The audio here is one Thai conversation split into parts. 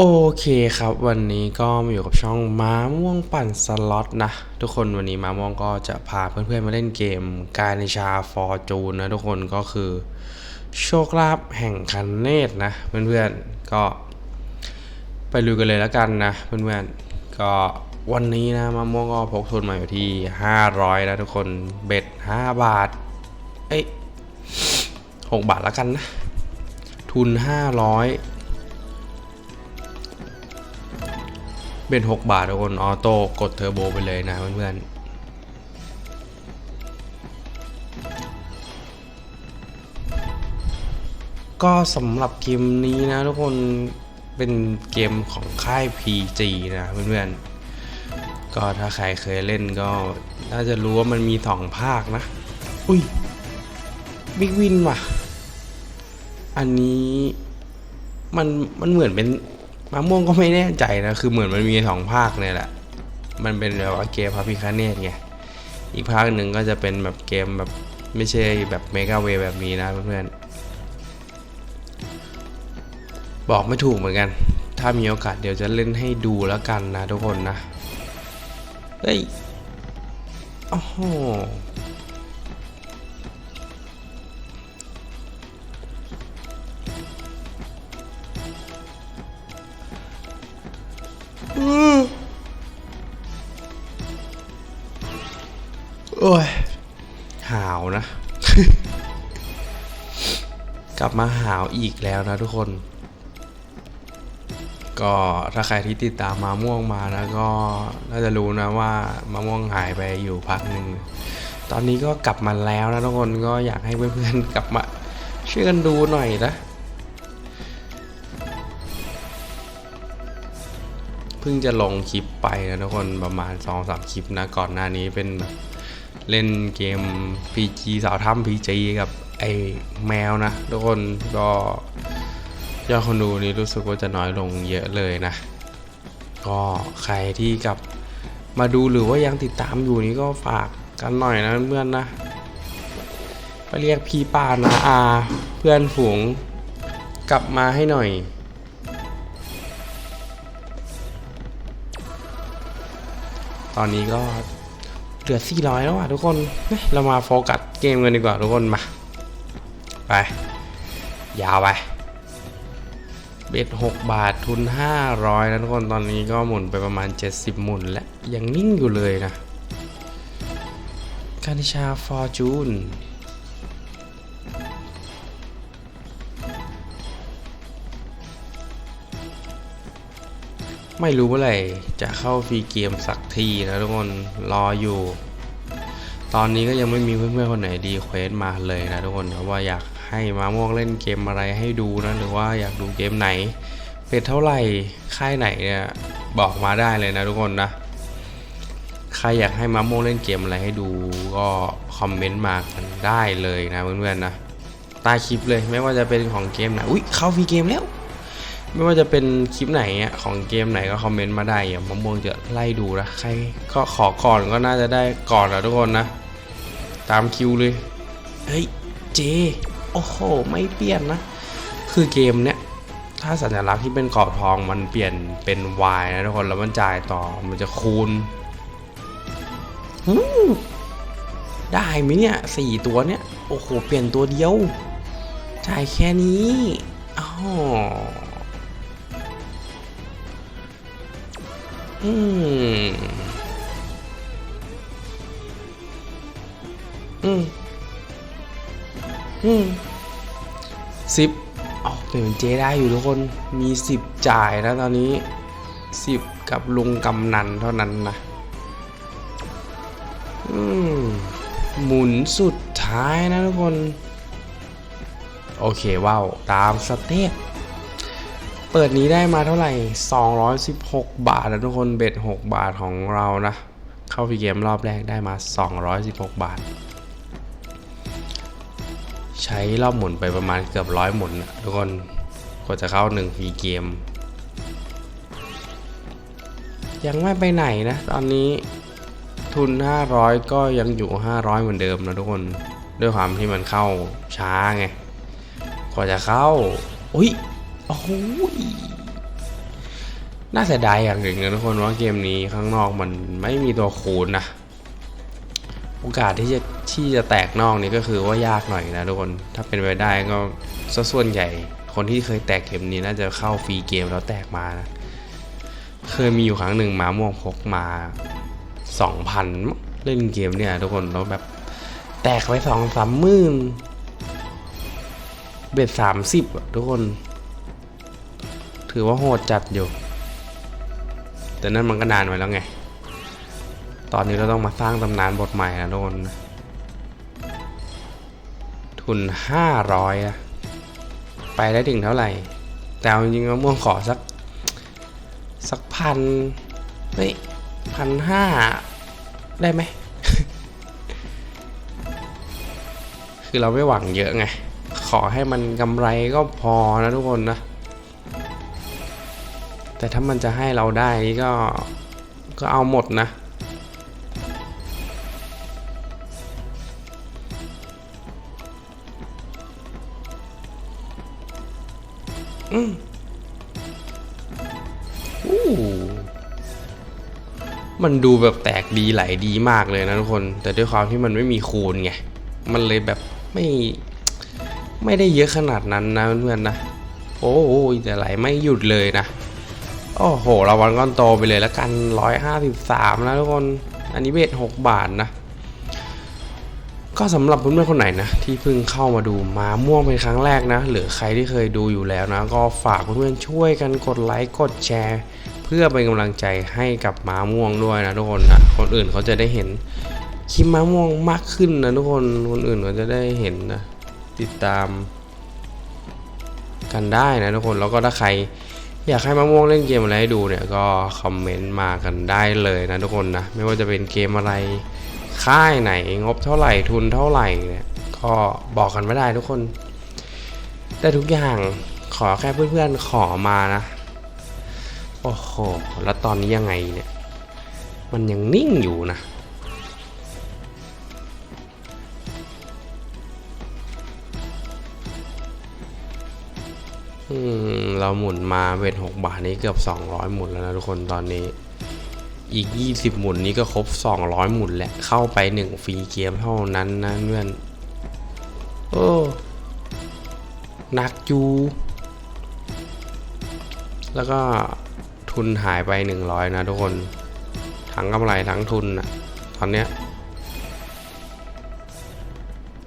โอเคครับ วันนี้ก็มาอยู่กับช่องม้าม่วงปั่นสล็อตนะ ทุกคนวันนี้ม้าม่วงก็จะพาเพื่อนๆมาเล่นเกมกายในชาฟอร์จูนนะทุกคนก็คือโชคลาภแห่งคันเนตนะเพื่อนๆก็ไปดูกันเลยแล้วกันนะเพื่อนๆก็วันนี้นะมะม่วงก็พกทุนมาอยู่ที่ 500นะทุกคนเบ็ด5บาทเอ้ย6บาทแล้วกันนะทุน 500 เป็น6บาททุกคนออโต้กดเทอร์โบไปเลยนะเพื่อนๆก็สำหรับเกมนี้นะทุกคนเป็นเกมของค่าย PG นะเพื่อนๆ ก็ถ้าใครเคยเล่นก็น่าจะรู้ว่ามันมีสองภาคนะ อุ้ยบิ๊กวินว่ะ อันนี้มันมันเหมือนเป็น มะม่วงก็ไม่แน่ใจนะ คือเหมือนมันมีสองภาคเนี่ยแหละ มันเป็นแบบว่าเกมพระพิคเนตไง อีกภาคหนึ่งก็จะเป็นแบบเกมแบบไม่ใช่แบบเมกาเวแบบนี้นะเพื่อนๆ บอกไม่ถูกเหมือนกัน ถ้ามีโอกาสเดี๋ยวจะเล่นให้ดูแล้วกันนะทุกคนนะ เฮ้ย โอ้โห โอ้ยหาวนะ กลับมาหาวอีกแล้วนะทุกคน ก็ถ้าใครที่ติดตามมาม่วงมานะก็น่าจะรู้นะว่ามะม่วงหายไปอยู่พักหนึ่ง ตอนนี้ก็กลับมาแล้วนะทุกคนก็อยากให้เพื่อนๆกลับมาช่วยกันดูหน่อยนะ พิ่งจะลงคลิปไปนะทุกคนประมาณ2อสคลิปนะก่อนหน้านี้เป็นแบบเล่นเกม PG สาวถ้ำ PG กับไอ้แมวนะ ทุกคนก็ยอดคนดูนี่รู้สึกว่าจะน้อยลงเยอะเลยนะ ก็ใครที่กลับมาดูหรือว่ายังติดตามอยู่นี่ก็ฝากกันหน่อยนะเพื่อนนะไปเรียกพี่ป้านะอาเพื่อนฝูงกลับมาให้หน่อย ตอนนี้ก็เหลือ 400 แล้วอะทุกคนเฮ้ยเรามาโฟกัสเกมกันดีกว่าทุกคนมา ไป ยาวไปเบ็ด6บาททุน 500นะทุกคนตอนนี้ก็หมุนไปประมาณ 70 หมุนและยังนิ่งอยู่เลยนะการิชาฟอร์จูน ไม่รู้เมื่อไหร่จะเข้าฟรีเกมสักทีนะทุกคนรออยู่ ตอนนี้ก็ยังไม่มีเพื่อนๆคนไหนดีเควสมาเลยนะทุกคนเพราะว่าอยากให้มาม่วงเล่นเกมอะไรให้ดูนะหรือว่าอยากดูเกมไหนเป็นเท่าไหร่ค่ายไหนเนี่ยบอกมาได้เลยนะทุกคนนะใครอยากให้มาม่วงเล่นเกมอะไรให้ดูก็คอมเมนต์มากันได้เลยนะเพื่อนๆนะใต้คลิปเลยไม่ว่าจะเป็นของเกมไหนอุ้ยเข้าฟรีเกมแล้ว ไม่ว่าจะเป็นคลิปไหนของเกมไหนก็คอมเมนต์มาได้อย่ามะม่วงจะไล่ดูนะใครก็ขอก่อนก็น่าจะได้ก่อนนะทุกคนนะ ตามคิวเลย เฮ้ยเจ โอ้โห ไม่เปลี่ยนนะ คือเกมเนี้ยถ้าสัญลักษณ์ที่เป็นกรอบทองมันเปลี่ยนเป็น Y นะทุกคนแล้วมันจ่ายต่อมันจะคูณได้ไหมเนี่ยสี่ตัวเนี้ยโอ้โห เปลี่ยนตัวเดียว จ่ายแค่นี้อ๋อ อืม อืม อืมสิบเอาเปลี่ยนเป็นเจได้อยู่ทุกคน มีสิบจ่ายนะตอนนี้สิบกับลุงกำนันเท่านั้นนะ อืม หมุนสุดท้ายนะทุกคน โอเคว้าว ตามสเต็ป เปิดนี้ได้มาเท่าไหร่ 216 บาทนะทุกคน เบ็ด 6 บาทของเรานะ เข้าฟีเกมรอบแรกได้มา 216 บาท ใช้รอบหมุนไปประมาณเกือบร้อยหมุนนะทุกคนกว่าจะเข้า1ฟีเกม ยังไม่ไปไหนนะ ตอนนี้ทุน 500 ก็ยังอยู่ 500 เหมือนเดิมนะทุกคน ด้วยความที่มันเข้าช้าไง กว่าจะเข้า อุ้ย โอ้โหน่าเสียดายอย่างหนึ่งนะทุกคนว่าเกมนี้ข้างนอกมันไม่มีตัวคูณนะ โอกาสที่จะที่จะแตกนอกนี่ก็คือว่ายากหน่อยนะทุกคน ถ้าเป็นไปได้ก็ส่วนใหญ่ คนที่เคยแตกเกมนี้น่าจะเข้าฟรีเกมแล้วแตกมานะ เคยมีอยู่ครั้งหนึ่งหมาม่วงพกมาสองพันเล่นเกมเนี่ยทุกคนแล้วแบบแตกไปสองสามหมื่นเบ็ดสามสิบทุกคน ถือว่าโหดจัดอยู่ แต่นั่นมันก็นานไปแล้วไง ตอนนี้เราต้องมาสร้างตำนานบทใหม่นะทุกคนทุนห้าร้อยอะไปได้ถึงเท่าไหร่ แต่เอาจริงๆมะม่วงขอสัก สักพันเฮ้ยพันห้าได้ไหม คือเราไม่หวังเยอะไง ขอให้มันกำไรก็พอนะทุกคนนะ แต่ถ้ามันจะให้เราได้นี่ก็ก็เอาหมดนะ อืมอู้มันดูแบบแตกดีไหลดีมากเลยนะทุกคน แต่ด้วยความที่มันไม่มีคูณไง มันเลยแบบไม่ไม่ได้เยอะขนาดนั้นนะเพื่อนๆนะ โอ้โหแต่ไหลไม่หยุดเลยนะ โอ้โหรางวัลก้อนโตไปเลยแล้วกันร้อยห้าสิบสามนะทุกคน อันนี้เบสหกบาทนะ ก็สำหรับเพื่อนๆคนไหนนะ ที่เพิ่งเข้ามาดูมาม่วงเป็นครั้งแรกนะ หรือใครที่เคยดูอยู่แล้วนะ ก็ฝากเพื่อนๆช่วยกันกดไลค์กดแชร์ เพื่อเป็นกำลังใจให้กับมาม่วงด้วยนะทุกคนนะคนอื่นเขาจะได้เห็นคลิปมาม่วงมากขึ้นนะทุกคนคนอื่นเขาจะได้เห็นนะ ติดตามกันได้นะทุกคนแล้วก็ถ้าใคร อยากให้มะม่วงเล่นเกมอะไรให้ดูเนี่ยก็คอมเมนต์มากันได้เลยนะทุกคนนะไม่ว่าจะเป็นเกมอะไรค่ายไหนงบเท่าไหร่ทุนเท่าไหร่เนี่ยก็บอกกันไม่ได้ทุกคนแต่ทุกอย่างขอแค่เพื่อนๆขอมานะ โอ้โห แล้วตอนนี้ยังไงเนี่ย มันยังนิ่งอยู่นะ เราหมุนมาเวทหกบาทนี้เกือบ 200 หมุนแล้วนะทุกคนตอนนี้ อีก 20 หมุนนี้ก็ครบ 200 หมุนแล้วเข้าไป1ฟรีเกมเท่านั้นนะเพื่อนโอ้หนักอยู่แล้วก็ทุนหายไป 100 นะทุกคน ทั้งกำไรทั้งทุนนะตอนเนี้ย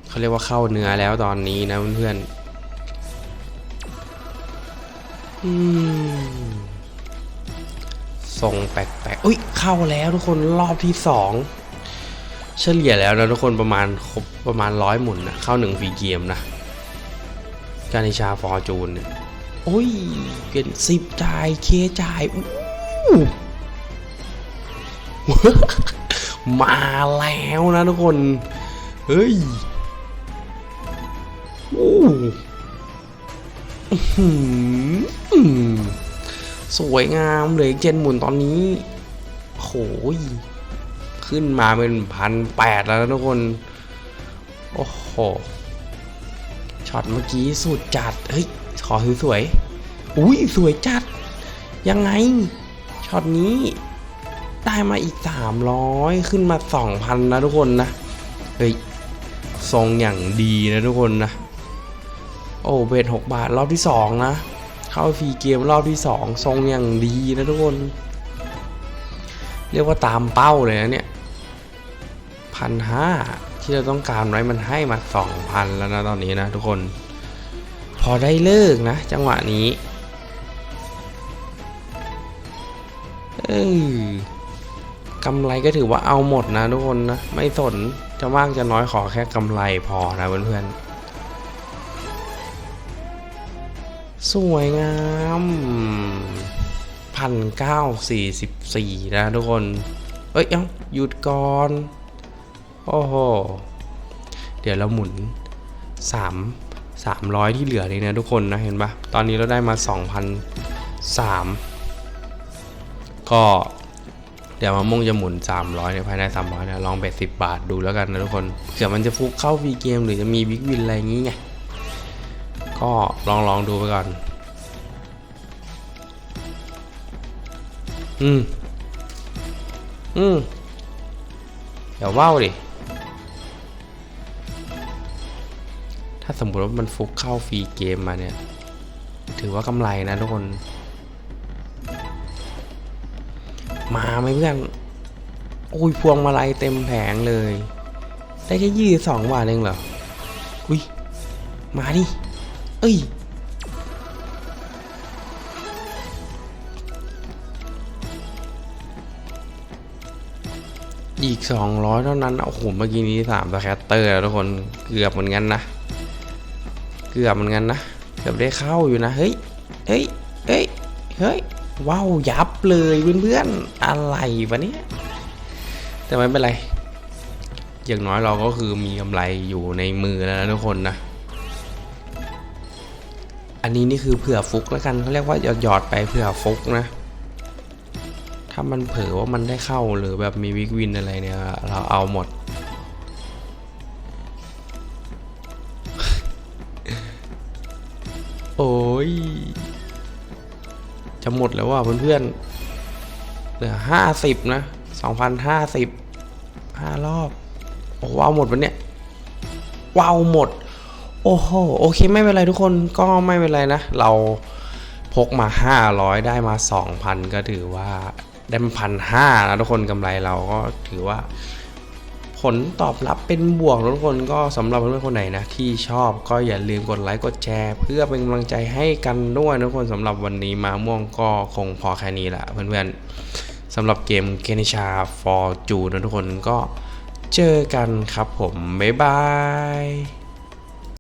เขาเรียกว่าเข้าเนื้อแล้วตอนนี้นะเพื่อนๆ ทรงแปลกๆอุ้ยเข้าแล้วทุกคนรอบที่สองเฉลี่ยแล้วนะทุกคนประมาณครบประมาณร้อยหมุนนะเข้าหนึ่งฟรีเกมนะ กานิชาฟอร์จูนเนี่ยโอ้ยเป็นสิบจ่ายเคจ่ายอู้มาแล้วนะทุกคน เฮ้ย โอ้หืม สวยงามเหลยเจนหมุนตอนนี้โหยขึ้นมาเป็นพันแปดแล้วทุกคน โอ้โห ช็อตเมื่อกี้สุดจัด เฮ้ย ขอสวยๆอุ้ยสวยจัด ยังไง ช็อตนี้ได้มาอีก 300 ขึ้นมา 2,000 นะทุกคนนะ เฮ้ย ทรงอย่างดีนะทุกคนนะ โอ้เบสหกบาทรอบที่สองนะ เข้าฟรีเกมรอบที่สองทรงอย่างดีนะทุกคน เรียกว่าตามเป้าเลยนะเนี่ยพันห้าที่เราต้องการไว้มันให้มาสองพันแล้วนะตอนนี้นะทุกคน พอได้เลิกนะ จังหวะนี้เออกำไรก็ถือว่าเอาหมดนะทุกคนนะ ไม่สนจะมากจะน้อยขอแค่กำไรพอนะเพื่อนๆ สวยงามพันเก้าสี่สิบสี่นะทุกคน เอ้ยเอ้าหยุดก่อน โอ้โห เดี๋ยวเราหมุนสามสามร้อยที่เหลือเลยนะทุกคนนะเห็นปะตอนนี้เราได้มาสองพันสามก็เดี๋ยวมะม่วงจะหมุน 300เนี่ยภายใน 300เนี่ยลองเบ็ด10 บาทดูแล้วกันนะทุกคนเผื่อมันจะฟุกเข้าฟรีเกมหรือจะมีบิ๊กวินอะไรอย่างงี้ไง ก็ลองลองดูไปก่อน อืม อืมเดี๋ยวว่าวดิ ถ้าสมมติว่ามันฟุกเข้าฟรีเกมมาเนี่ย ถือว่ากำไรนะทุกคน มาไหมเพื่อนอุ้ยพวงมาลัยเต็มแผงเลย ได้แค่ยี่สองบาทเองเหรอ อุ้ย มาดิ เอ้ยอีกสองร้อยเท่านั้น โอ้โห เมื่อกี้นี้สามสแคตเตอร์แล้วทุกคน เกือบเหมือนกันนะ เกือบเหมือนกันนะ เกือบได้เข้าอยู่นะ เฮ้ย เฮ้ย เฮ้ย เฮ้ย ว้าว ยับเลยเพื่อนๆ อะไรวะเนี่ย แต่ไม่เป็นไร อย่างน้อยเราก็คือมีกำไรอยู่ในมือแล้วนะทุกคนนะ อันนี้นี่คือเผื่อฟุกแล้วกันเขาเรียกว่าหยอดหยอดไปเผื่อฟุกนะ ถ้ามันเผลอว่ามันได้เข้าหรือแบบมีวิกวินอะไรเนี่ย เราเอาหมด โอ้ย จะหมดแล้วว่ะเพื่อนๆ เหลือห้าสิบนะสองพันห้าสิบห้ารอบ โอ้ว้าวหมดวันเนี้ยว้าวหมด โอ้โหโอเคไม่เป็นไรทุกคนก็ไม่เป็นไรนะ เราพกมา 500 ได้มา 2,000 ก็ถือว่าได้มาพันห้านะทุกคนกำไรเราก็ถือว่า ผลตอบรับเป็นบวกทุกคนก็สำหรับเพื่อนๆคนไหนนะ ที่ชอบก็อย่าลืมกดไลค์กดแชร์ เพื่อเป็นกำลังใจให้กันด้วยทุกคนสำหรับวันนี้มาม่วงก็คงพอแค่นี้แหละเพื่อนๆสำหรับเกมเกนิชาฟอร์จูนะทุกคนก็เจอกันครับผม บ๊ายบาย